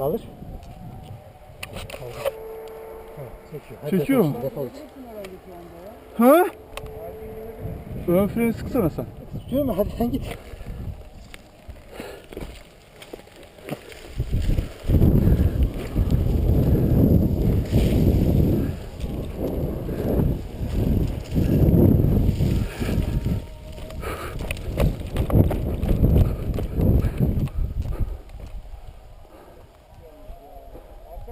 Kaldır. Kaldır. Ha, çekiyor. Hadi Çekiyor mu? Defol git. Ha? Ön freni sıksana sen. Tutuyor mu? Hadi sen git.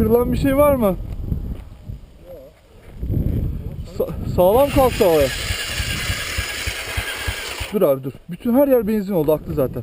Kırılan bir şey var mı? Sa sağlam kalktı havaya. Dur abi dur. Bütün her yer benzin oldu. Aklı zaten.